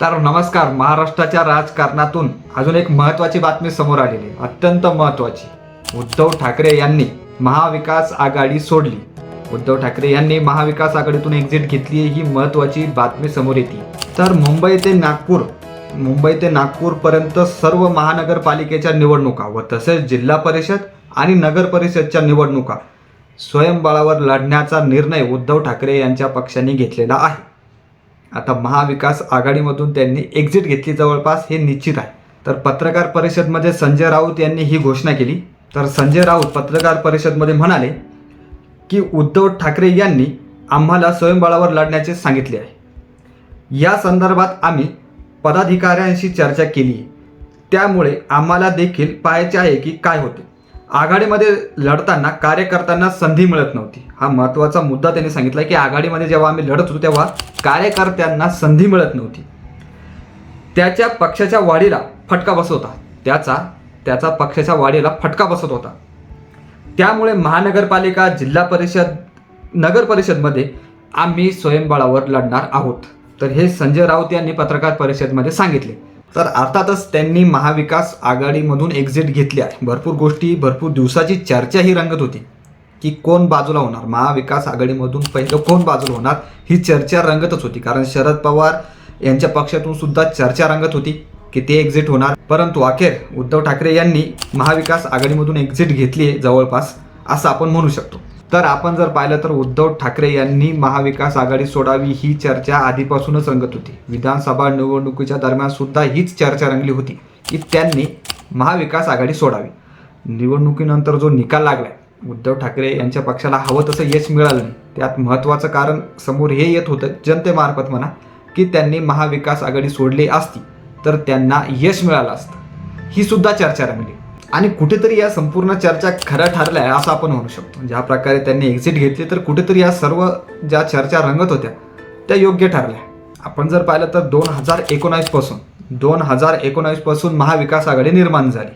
तर नमस्कार महाराष्ट्राच्या राजकारणातून अजून एक महत्वाची बातमी समोर आलेली आहे. अत्यंत महत्वाची उद्धव ठाकरे यांनी महाविकास आघाडी सोडली. उद्धव ठाकरे यांनी महाविकास आघाडीतून एक्झिट घेतली ही महत्वाची बातमी समोर येते. तर मुंबई ते नागपूर मुंबई ते नागपूरपर्यंत सर्व महानगरपालिकेच्या निवडणुका व तसेच जिल्हा परिषद आणि नगर परिषदच्या निवडणुका स्वयंबळावर लढण्याचा निर्णय उद्धव ठाकरे यांच्या पक्षाने घेतलेला आहे. आता महाविकास आघाडीमधून त्यांनी एक्झिट घेतली जवळपास हे निश्चित आहे. तर पत्रकार परिषदमध्ये संजय राऊत यांनी ही घोषणा केली. तर संजय राऊत पत्रकार परिषदमध्ये म्हणाले की उद्धव ठाकरे यांनी आम्हाला स्वयंबळावर लढण्याचे सांगितले आहे. या संदर्भात आम्ही पदाधिकाऱ्यांशी चर्चा केली. त्यामुळे आम्हाला देखील पाहायचे आहे की काय होते. आघाडीमध्ये लढताना कार्यकर्त्यांना संधी मिळत नव्हती. हा महत्त्वाचा मुद्दा त्यांनी सांगितला की आघाडीमध्ये जेव्हा आम्ही लढत होतो तेव्हा कार्यकर्त्यांना संधी मिळत नव्हती. त्याच्या पक्षाच्या वाढीला फटका बसत होता. त्याचा त्याचा पक्षाच्या वाढीला फटका बसत होता. त्यामुळे महानगरपालिका जिल्हा परिषद नगर परिषदमध्ये आम्ही स्वयंबळावर लढणार आहोत. तर हे संजय राऊत यांनी पत्रकार परिषदमध्ये सांगितले. तर अर्थातच त्यांनी महाविकास आघाडीमधून एक्झिट घेतली आहे. भरपूर गोष्टी भरपूर दिवसाची चर्चा ही रंगत होती की कोण बाजूला होणार. महाविकास आघाडीमधून पहिलं कोण बाजूला होणार ही चर्चा रंगतच होती. कारण शरद पवार यांच्या पक्षातून सुद्धा चर्चा रंगत होती की ते एक्झिट होणार. परंतु अखेर उद्धव ठाकरे यांनी महाविकास आघाडीमधून एक्झिट घेतली आहे जवळपास असं आपण म्हणू शकतो. तर आपण जर पाहिलं तर उद्धव ठाकरे यांनी महाविकास आघाडी सोडावी ही चर्चा आधीपासूनच रंगत होती. विधानसभा निवडणुकीच्या दरम्यान सुद्धा हीच चर्चा रंगली होती की त्यांनी महाविकास आघाडी सोडावी. निवडणुकीनंतर जो निकाल लागलाय उद्धव ठाकरे यांच्या पक्षाला हवं तसं यश मिळालं नाही. त्यात महत्त्वाचं कारण समोर हे येत होतं जनतेमार्फत म्हणा की त्यांनी महाविकास आघाडी सोडली असती तर त्यांना यश मिळालं असतं. ही सुद्धा चर्चा रंगली. आणि कुठेतरी या संपूर्ण चर्चा खऱ्या ठरल्या आहे असं आपण म्हणू शकतो. म्हणजे ज्या प्रकारे त्यांनी एक्झिट घेतली तर कुठेतरी या सर्व ज्या चर्चा रंगत होत्या त्या योग्य ठरल्या आपण जर पाहिलं तर दोन हजार एकोणावीसपासून दोन हजार एकोणावीसपासून महाविकास आघाडी निर्माण झाली.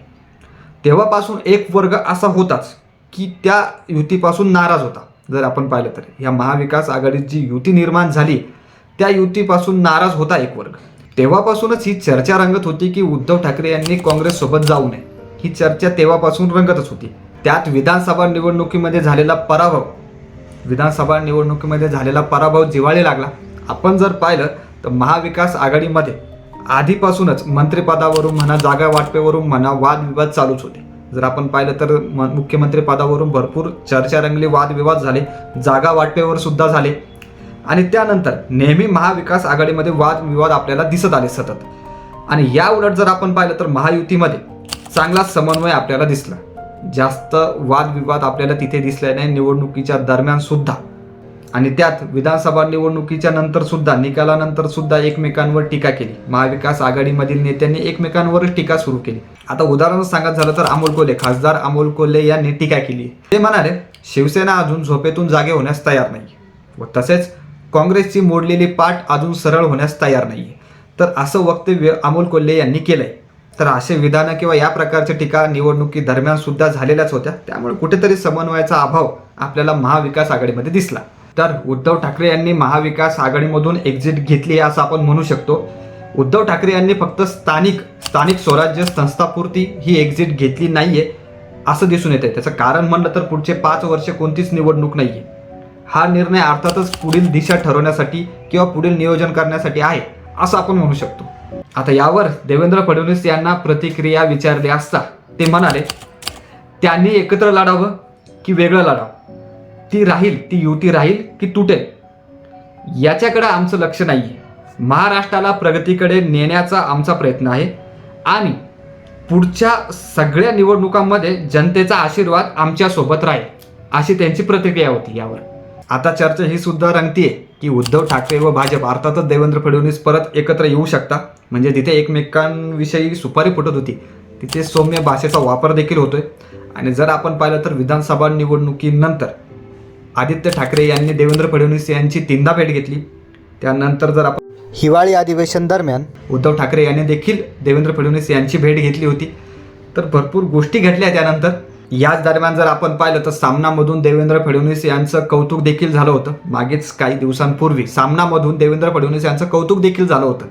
तेव्हापासून एक वर्ग असा होताच की त्या युतीपासून नाराज होता. जर आपण पाहिलं तर या महाविकास आघाडीत जी युती निर्माण झाली त्या युतीपासून नाराज होता एक वर्ग. तेव्हापासूनच ही चर्चा रंगत होती की उद्धव ठाकरे यांनी काँग्रेससोबत जाऊ नये. ही चर्चा तेव्हापासून रंगतच होती. त्यात विधानसभा निवडणुकीमध्ये झालेला पराभव विधानसभा निवडणुकीमध्ये झालेला पराभव जिवाळी लागला आपण जर पाहिलं तर महाविकास आघाडीमध्ये आधीपासूनच मंत्रिपदावरून म्हणा जागा वाटपेवरून म्हणा वादविवाद चालूच होते. जर आपण पाहिलं तर म- मुख्यमंत्रीपदावरून भरपूर चर्चा रंगली वादविवाद झाले जागा वाटपेवर सुद्धा झाले. आणि त्यानंतर नेहमी महाविकास आघाडीमध्ये वादविवाद आपल्याला दिसत आले सतत. आणि या उलट जर आपण पाहिलं तर महायुतीमध्ये चांगला समन्वय आपल्याला दिसला. जास्त वादविवाद आपल्याला तिथे दिसल्याने नाही निवडणुकीच्या दरम्यान सुद्धा. आणि त्यात विधानसभा निवडणुकीच्या नंतर सुद्धा निकालानंतर सुद्धा एकमेकांवर टीका केली. महाविकास आघाडीमधील नेत्यांनी एकमेकांवरच टीका सुरू केली. आता उदाहरण सांगत झालं तर अमोल कोल्हे. खासदार अमोल कोल्हे यांनी टीका केली. ते म्हणाले शिवसेना अजून झोपेतून जागे होण्यास तयार नाही. व तसेच काँग्रेसची मोडलेली पाठ अजून सरळ होण्यास तयार नाही. तर असं वक्तव्य अमोल कोल्हे यांनी केलंय. तर असे विधानं किंवा या प्रकारच्या टीका निवडणुकी दरम्यान सुद्धा झालेल्याच होत्या. त्यामुळे कुठेतरी समन्वयाचा अभाव आपल्याला महाविकास आघाडीमध्ये दिसला. तर उद्धव ठाकरे यांनी महाविकास आघाडीमधून एक्झिट घेतली असं आपण म्हणू शकतो. उद्धव ठाकरे यांनी फक्त स्थानिक स्थानिक स्वराज्य संस्थापुरती ही एक्झिट घेतली नाहीये असं दिसून येते त्याचं कारण म्हणलं तर पुढचे पाच वर्ष कोणतीच निवडणूक नाहीये. हा निर्णय अर्थातच पुढील दिशा ठरवण्यासाठी किंवा पुढील नियोजन करण्यासाठी आहे असं आपण म्हणू शकतो. आता यावर देवेंद्र फडणवीस यांना प्रतिक्रिया विचारली असता ते म्हणाले त्यांनी एकत्र लढावं की वेगळं लढावं? ती राहील ती युती राहील की तुटेल? याच्याकडे आमचं लक्ष नाहीये. महाराष्ट्राला प्रगतीकडे नेण्याचा आमचा प्रयत्न आहे आणि पुढच्या सगळ्या निवडणुकांमध्ये जनतेचा आशीर्वाद आमच्यासोबत राहील अशी त्यांची प्रतिक्रिया होती यावर. आता चर्चा ही सुद्धा रंगतीये की उद्धव ठाकरे व भाजप अर्थातच देवेंद्र फडणवीस परत एकत्र येऊ शकता? म्हणजे तिथे एकमेकांविषयी सुपारी फुटत होती. तिथे सौम्य भाषेचा वापर देखील होतोय. आणि जर आपण पाहिलं तर विधानसभा निवडणुकीनंतर आदित्य ठाकरे यांनी देवेंद्र फडणवीस यांची तीनदा भेट घेतली. त्यानंतर जर आपण हिवाळी अधिवेशन दरम्यान उद्धव ठाकरे यांनी देखील देवेंद्र फडणवीस यांची भेट घेतली होती. तर भरपूर गोष्टी घडल्या त्यानंतर. याच दरम्यान जर आपण पाहिलं तर सामनामधून देवेंद्र फडणवीस यांचं कौतुक देखील झालं होतं. मागेच काही दिवसांपूर्वी सामनामधून देवेंद्र फडणवीस यांचं कौतुक देखील झालं होतं.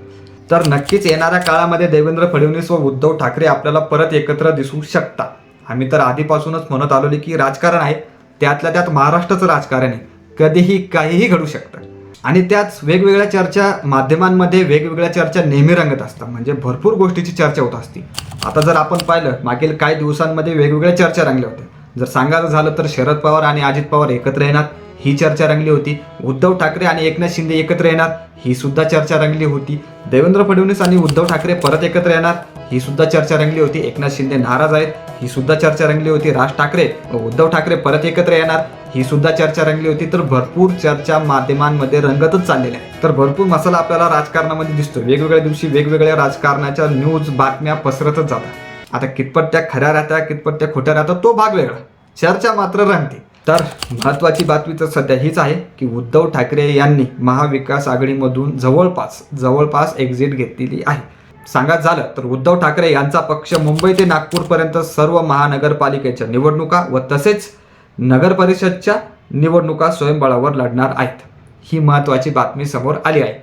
तर नक्कीच येणाऱ्या काळामध्ये देवेंद्र फडणवीस व उद्धव ठाकरे आपल्याला परत एकत्र दिसू शकता. आम्ही तर आधीपासूनच म्हणत आलेलो की राजकारण आहे त्यातल्या त्यात महाराष्ट्राचं राजकारण आहे. कधीही काहीही घडू शकतं. आणि त्याच वेगवेगळ्या चर्चा माध्यमांमध्ये वेगवेगळ्या चर्चा नेहमी रंगत असतात. म्हणजे भरपूर गोष्टीची चर्चा होत असते. आता जर आपण पाहिलं मागील काही दिवसांमध्ये वेगवेगळ्या चर्चा रंगल्या होत्या. जर सांगायचं झालं तर शरद पवार आणि अजित पवार एकत्र येणार. ही चर्चा रंगली होती. उद्धव ठाकरे आणि एकनाथ शिंदे एकत्र येणार ही सुद्धा चर्चा रंगली होती. देवेंद्र फडणवीस आणि उद्धव ठाकरे परत एकत्र येणार ही सुद्धा चर्चा रंगली होती. एकनाथ शिंदे नाराज आहेत ही सुद्धा चर्चा रंगली होती. राज ठाकरे व उद्धव ठाकरे परत एकत्र येणार ही सुद्धा चर्चा रंगली होती. तर भरपूर चर्चा माध्यमांमध्ये रंगतच चाललेल्या आहे तर भरपूर मसाला आपल्याला राजकारणामध्ये दिसतो वेगवेगळ्या दिवशी वेगवेगळ्या राजकारणाच्या न्यूज बातम्या पसरतच जातात. आता कितपत त्या खऱ्या राहत्या कितपत त्या खोट्या राहतात तो भाग वेगळा. चर्चा मात्र रंगते. तर महत्त्वाची बातमी तर सध्या हीच आहे की उद्धव ठाकरे यांनी महाविकास आघाडीमधून जवळपास जवळपास एक्झिट घेतलेली आहे. सांगायचं झालं तर उद्धव ठाकरे यांचा पक्ष मुंबई ते नागपूरपर्यंत सर्व महानगरपालिकेच्या निवडणुका व तसेच नगर परिषदच्या निवडणुका स्वयंबळावर लढणार आहेत. ही महत्त्वाची बातमी समोर आली आहे.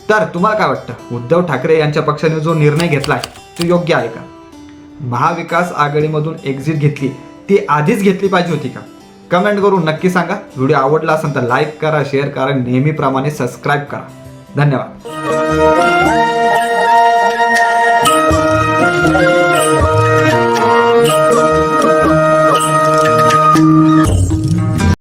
तर तुम्हाला काय वाटतं? उद्धव ठाकरे यांच्या पक्षाने जो निर्णय घेतला आहे तो योग्य आहे का? महाविकास आघाडीमधून एक्झिट घेतली ती आधीच घेतली पाहिजे होती का? कमेंट करून नक्की सांगा. व्हिडिओ आवडला असेल तर लाईक करा शेअर करा नेहमीप्रमाणे सबस्क्राईब करा. धन्यवाद.